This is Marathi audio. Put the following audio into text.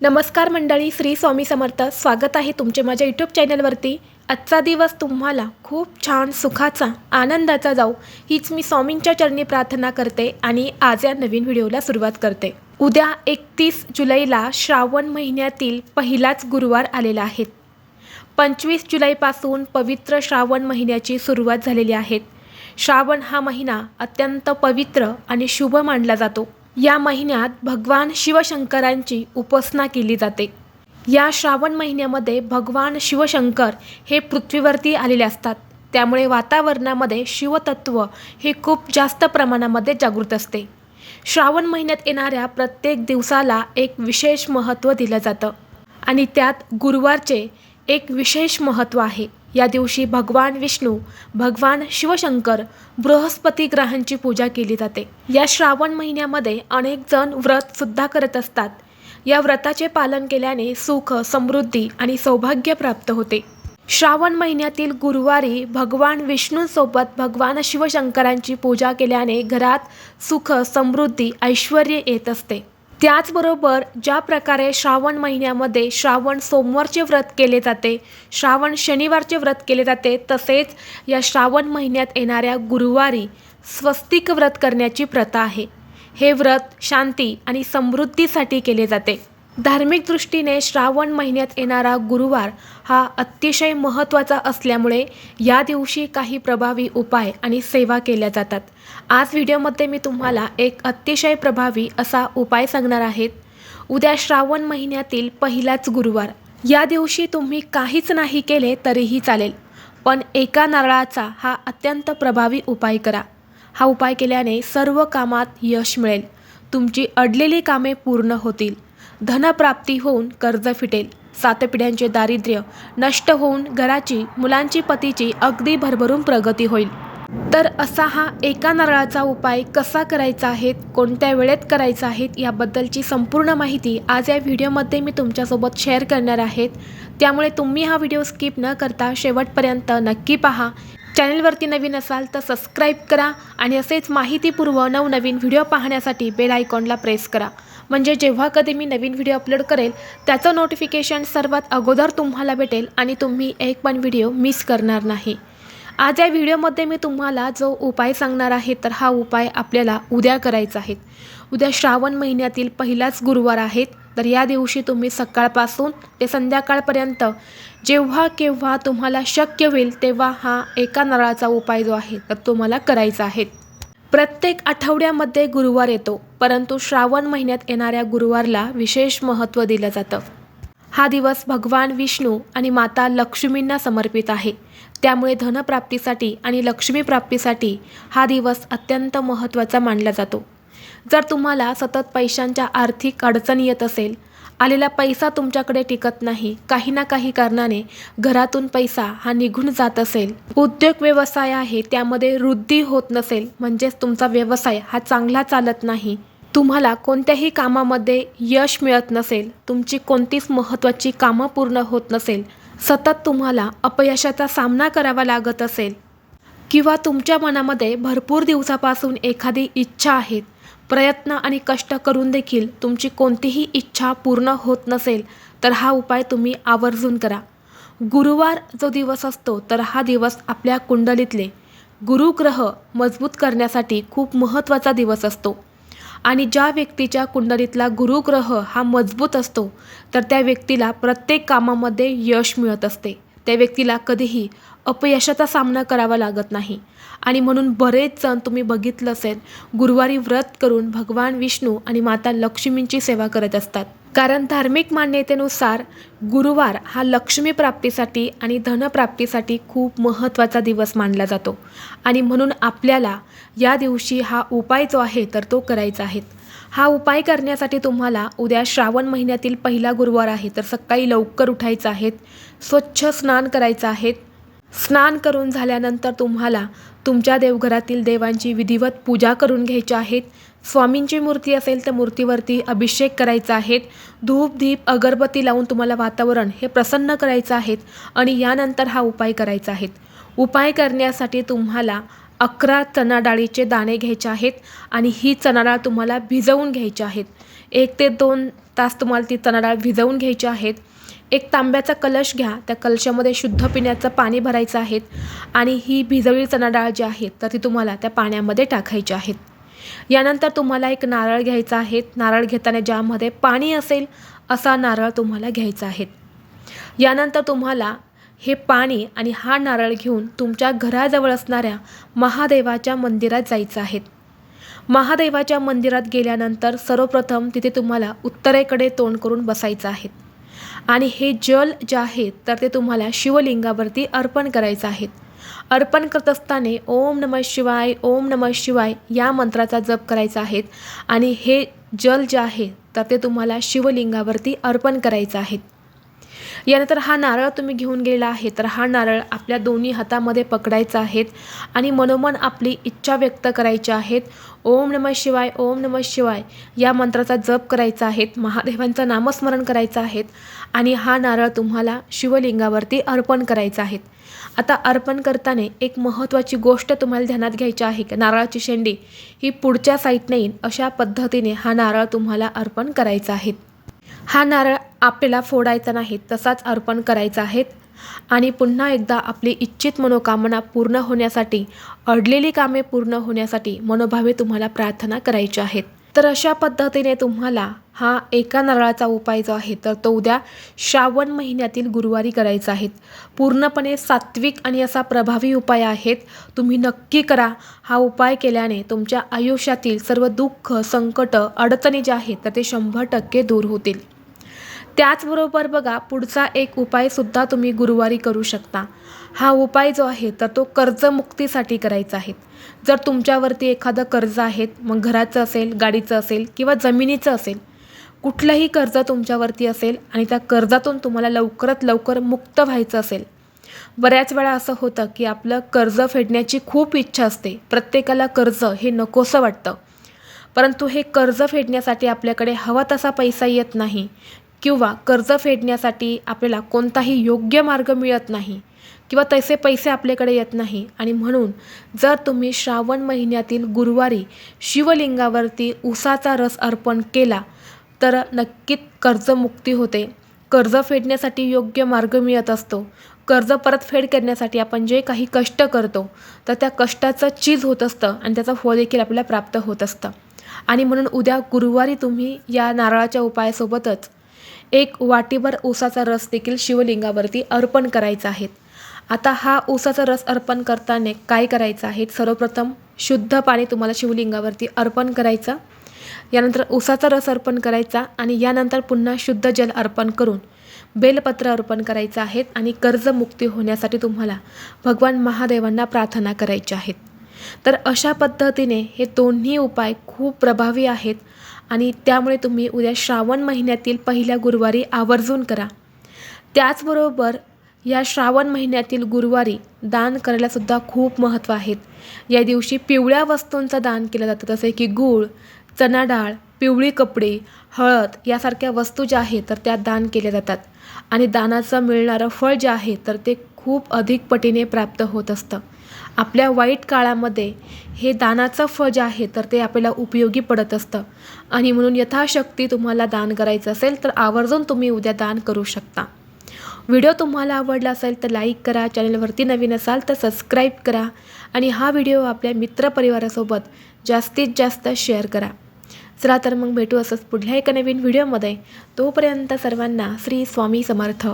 नमस्कार मंडळी श्री स्वामी समर्थ. स्वागत आहे तुमचे माझ्या यूट्यूब चॅनलवरती आजचा दिवस तुम्हाला खूप छान सुखाचा आनंदाचा जाऊ हीच मी स्वामींच्या चरणी प्रार्थना करते आणि आज या नवीन व्हिडिओला सुरुवात करते. उद्या एकतीस जुलैला श्रावण महिन्यातील पहिलाच गुरुवार आलेला आहे. पंचवीस जुलैपासून पवित्र श्रावण महिन्याची सुरुवात झालेली आहे. श्रावण हा महिना अत्यंत पवित्र आणि शुभ मानला जातो. या महिन्यात भगवान शिवशंकरांची उपासना केली जाते. या श्रावण महिन्यामध्ये भगवान शिवशंकर हे पृथ्वीवरती आलेले असतात. त्यामुळे वातावरणामध्ये शिवतत्व हे खूप जास्त प्रमाणामध्ये जागृत असते. श्रावण महिन्यात येणाऱ्या प्रत्येक दिवसाला एक विशेष महत्त्व दिलं जातं. आणि त्यात गुरुवारचे एक विशेष महत्त्व आहे. या दिवशी भगवान विष्णू भगवान शिवशंकर बृहस्पती ग्रहांची पूजा केली जाते. या श्रावण महिन्यामध्ये अनेक जण व्रत सुद्धा करत असतात. या व्रताचे पालन केल्याने सुख समृद्धी आणि सौभाग्य प्राप्त होते. श्रावण महिन्यातील गुरुवारी भगवान विष्णूसोबत भगवान शिवशंकरांची पूजा केल्याने घरात सुख समृद्धी ऐश्वर येत असते. त्याचबरोबर ज्या प्रकारे श्रावण महिन्यामध्ये श्रावण सोमवारचे व्रत केले जाते श्रावण शनिवारचे व्रत केले जाते तसेच या श्रावण महिन्यात येणाऱ्या गुरुवारी स्वस्तिक व्रत करण्याची प्रथा आहे. हे व्रत शांती आणि समृद्धीसाठी केले जाते. धार्मिक दृष्टीने श्रावण महिन्यात येणारा गुरुवार हा अतिशय महत्त्वाचा असल्यामुळे या दिवशी काही प्रभावी उपाय आणि सेवा केल्या जातात. आज व्हिडिओमध्ये मी तुम्हाला एक अतिशय प्रभावी असा उपाय सांगणार आहेत उद्या श्रावण महिन्यातील पहिलाच गुरुवार. या दिवशी तुम्ही काहीच नाही केले तरीही चालेल पण एका नारळाचा हा अत्यंत प्रभावी उपाय करा. हा उपाय केल्याने सर्व कामात यश मिळेल. तुमची अडलेली कामे पूर्ण होतील. धनप्राप्ती होऊन कर्ज फिटेल. सात पिढ्यांचे दारिद्र्य नष्ट होऊन घराची मुलांची पतीची अगदी भरभरून प्रगती होईल. तर असा हा एका नारळाचा उपाय कसा करायचा आहे कोणत्या वेळेत करायचा आहे याबद्दलची संपूर्ण माहिती आज या व्हिडिओमध्ये मी तुमच्यासोबत शेअर करणार आहेत. त्यामुळे तुम्ही हा व्हिडिओ स्किप न करता शेवटपर्यंत नक्की पहा. चॅनलवरती नवीन असाल तर सबस्क्राईब करा आणि असेच माहितीपूर्व नवनवीन व्हिडिओ पाहण्यासाठी बेल आयकॉनला प्रेस करा. म्हणजे जेव्हा कधी मी नवीन व्हिडिओ अपलोड करेल त्याचं नोटिफिकेशन सर्वात अगोदर तुम्हाला भेटेल आणि तुम्ही एक पण व्हिडिओ मिस करणार नाही. आज या व्हिडिओमध्ये मी तुम्हाला जो उपाय सांगणार आहे तर हा उपाय आपल्याला उद्या करायचा आहे. उद्या श्रावण महिन्यातील पहिलाच गुरुवार आहेत तर या दिवशी तुम्ही सकाळपासून ते संध्याकाळपर्यंत जेव्हा केव्हा तुम्हाला शक्य होईल तेव्हा हा एका नारळाचा उपाय जो आहे तर तुम्हाला करायचा आहे. प्रत्येक आठवड्यामध्ये गुरुवार येतो परंतु श्रावण महिन्यात येणाऱ्या गुरुवारला विशेष महत्त्व दिलं जातं. हा दिवस भगवान विष्णू आणि माता लक्ष्मींना समर्पित आहे. त्यामुळे धनप्राप्तीसाठी आणि लक्ष्मीप्राप्तीसाठी हा दिवस अत्यंत महत्त्वाचा मानला जातो. जर तुम्हाला सतत पैशांच्या आर्थिक अडचण येत असेल आलेला पैसा तुमच्याकडे टिकत नाही. काही ना काही कारणाने घरातून पैसा हा निघून जात असेल. उद्योग व्यवसाय आहे त्यामध्ये वृद्धी होत नसेल म्हणजेच तुमचा व्यवसाय हा चांगला चालत नाही. तुम्हाला कोणत्याही कामामध्ये यश मिळत नसेल तुमची कोणतीच महत्त्वाची कामं पूर्ण होत नसेल सतत तुम्हाला अपयशाचा सामना करावा लागत असेल. किंवा तुमच्या मनामध्ये भरपूर दिवसापासून एखादी इच्छा आहे प्रयत्न आणि कष्ट करून देखील तुमची कोणतीही इच्छा पूर्ण होत नसेल तर हा उपाय तुम्ही आवर्जून करा. गुरुवार जो दिवस असतो तर हा दिवस आपल्या कुंडलीतले गुरुग्रह मजबूत करण्यासाठी खूप महत्त्वाचा दिवस असतो. आणि ज्या व्यक्तीच्या कुंडलीतला गुरुग्रह हा मजबूत असतो तर त्या व्यक्तीला प्रत्येक कामामध्ये यश मिळत असते. त्या व्यक्तीला कधीही अपयशाचा सामना करावा लागत नाही. आणि म्हणून बरेच जण तुम्ही बघितलं असेल गुरुवारी व्रत करून भगवान विष्णू आणि माता लक्ष्मींची सेवा करत असतात. कारण धार्मिक मान्यतेनुसार गुरुवार हा लक्ष्मी प्राप्तीसाठी आणि धनप्राप्तीसाठी खूप महत्त्वाचा दिवस मानला जातो. आणि म्हणून आपल्याला या दिवशी हा उपाय जो आहे तर तो करायचा आहे. हा उपाय करण्यासाठी तुम्हाला उद्या श्रावण महिन्यातील पहिला गुरुवार आहे. तर सकाळी लवकर उठायचं आहेत स्वच्छ स्नान करायचं आहे. स्नान करून झाल्यानंतर तुम्हाला तुमच्या देवघरातील देवांची विधिवत पूजा करून घ्यायची आहेत स्वामींची मूर्ती असेल तर मूर्तीवरती अभिषेक करायचा आहेत धूप दीप अगरबत्ती लावून तुम्हाला वातावरण हे प्रसन्न करायचं आहे आणि यानंतर हा उपाय करायचा आहे. उपाय करण्यासाठी तुम्हाला अकरा चणा डाळीचे दाणे घ्यायचे आहेत आणि ही चणा डाळ तुम्हाला भिजवून घ्यायची आहेत. एक ते दोन तास तुम्हाला ती चणा डाळ भिजवून घ्यायची आहेत. एक तांब्याचा कलश घ्या. त्या कलशामध्ये शुद्ध पिण्याचं पाणी भरायचं आहे आणि ही भिजवलेली चणा डाळ जी आहे तर ती तुम्हाला त्या पाण्यामध्ये टाकायची आहेत यानंतर तुम्हाला एक नारळ घ्यायचा आहे. नारळ घेताना ज्यामध्ये पाणी असेल असा नारळ तुम्हाला घ्यायचा आहे. यानंतर तुम्हाला हे पाणी आणि हा नारळ घेऊन तुमच्या घराजवळ असणाऱ्या महादेवाच्या मंदिरात जायचं आहे. महादेवाच्या मंदिरात गेल्यानंतर सर्वप्रथम तिथे तुम्हाला उत्तरेकडे तोंड करून बसायचं आहे. आणि हे जल जे आहे तर ते तुम्हाला शिवलिंगावरती अर्पण करायचं आहे. अर्पण करत असताना ओम नमः शिवाय ओम नमः शिवाय या मंत्राचा जप करायचा आहे आणि हे जल जे आहे तर ते तुम्हाला शिवलिंगावरती अर्पण करायचं आहे. यानंतर हा नारळ तुम्ही घेऊन गेलेला आहे. तर हा नारळ आपल्या दोन्ही हातामध्ये पकडायचा आहेत आणि मनोमन आपली इच्छा व्यक्त करायची आहेत ओम नमः शिवाय ओम नमः शिवाय या मंत्राचा जप करायचा आहे. महादेवांचं नामस्मरण करायचं आहे आणि हा नारळ तुम्हाला शिवलिंगावरती अर्पण करायचा आहे. आता अर्पण करताना एक महत्त्वाची गोष्ट तुम्हाला ध्यानात घ्यायची आहे की नारळाची शेंडी ही पुढच्या साईडने येईल अशा पद्धतीने हा नारळ तुम्हाला अर्पण करायचा आहे. हा नारळ आपल्याला फोडायचा नाही तसाच अर्पण करायचा आहे. आणि पुन्हा एकदा आपली इच्छित मनोकामना पूर्ण होण्यासाठी अडलेली कामे पूर्ण होण्यासाठी मनोभावे तुम्हाला प्रार्थना करायची आहेत. तर अशा पद्धतीने तुम्हाला हा एका नारळाचा उपाय जो आहे तर तो उद्या श्रावण महिन्यातील गुरुवारी करायचा आहे. पूर्णपणे सात्विक आणि असा प्रभावी उपाय आहेत. तुम्ही नक्की करा. हा उपाय केल्याने तुमच्या आयुष्यातील सर्व दुःख संकट अडचणी ज्या आहेत तर ते शंभर टक्के दूर होतील. त्याचबरोबर बघा पुढचा एक उपायसुद्धा तुम्ही गुरुवारी करू शकता. हा उपाय जो आहे तर तो कर्जमुक्तीसाठी करायचा आहे. जर तुमच्यावरती एखादं कर्ज आहे मग घराचं असेल गाडीचं असेल किंवा जमिनीचं असेल कुठलंही कर्ज तुमच्यावरती असेल आणि त्या कर्जातून तुम्हाला लवकरात लवकर मुक्त व्हायचं असेल. बऱ्याच वेळा असं होतं की आपलं कर्ज फेडण्याची खूप इच्छा असते. प्रत्येकाला कर्ज हे नकोसं वाटतं. परंतु हे कर्ज फेडण्यासाठी आपल्याकडे हवा तसा पैसा येत नाही. किंवा कर्ज फेडण्यासाठी आपल्याला कोणताही योग्य मार्ग मिळत नाही किंवा तसे पैसे आपल्याकडे येत नाही. आणि म्हणून जर तुम्ही श्रावण महिन्यातील गुरुवारी शिवलिंगावरती उसाचा रस अर्पण केला तर नक्कीच कर्जमुक्ती होते. कर्ज फेडण्यासाठी योग्य मार्ग मिळत असतो. कर्ज परतफेड करण्यासाठी आपण जे काही कष्ट करतो तर त्या कष्टाचं चीज होत असतं आणि त्याचं फळ देखील आपल्याला प्राप्त होत असतं. आणि म्हणून उद्या गुरुवारी तुम्ही या नारळाच्या उपायासोबतच एक वाटीभर ऊसाचा रस देखील शिवलिंगावरती अर्पण करायचा आहे. आता हा ऊसाचा रस अर्पण करताना काय करायचं आहे? सर्वप्रथम शुद्ध पाणी तुम्हाला शिवलिंगावरती अर्पण करायचं. यानंतर ऊसाचा रस अर्पण करायचा आणि यानंतर पुन्हा शुद्ध जल अर्पण करून बेलपत्र अर्पण करायचं आहेत आणि कर्जमुक्ती होण्यासाठी तुम्हाला भगवान महादेवांना प्रार्थना करायच्या आहेत तर अशा पद्धतीने हे दोन्ही उपाय खूप प्रभावी आहेत. आणि त्यामुळे तुम्ही उद्या श्रावण महिन्यातील पहिल्या गुरुवारी आवर्जून करा. त्याचबरोबर या श्रावण महिन्यातील गुरुवारी दान करायलासुद्धा खूप महत्त्व आहेत. या दिवशी पिवळ्या वस्तूंचं दान केलं जातं जसे की गूळ चना डाळ पिवळी कपडे हळद यासारख्या वस्तू ज्या आहेत तर त्या दान केल्या जातात. आणि दानाचं मिळणारं फळ जे आहे तर ते खूप अधिक पटीने प्राप्त होत असतं. आपल्या वाईट काळामध्ये हे दानाचं फळ जे आहे तर ते आपल्याला उपयोगी पडत असतं. आणि म्हणून यथाशक्ती तुम्हाला दान करायचं असेल तर आवर्जून तुम्ही उद्या दान करू शकता. व्हिडिओ तुम्हाला आवडला असेल तर लाईक करा चॅनलवरती नवीन असाल तर सबस्क्राईब करा. आणि हा व्हिडिओ आपल्या मित्रपरिवारासोबत जास्तीत जास्त शेअर करा. चला तर मग भेटू असंच पुढल्या एका नवीन व्हिडिओमध्ये. तोपर्यंत सर्वांना श्री स्वामी समर्थ.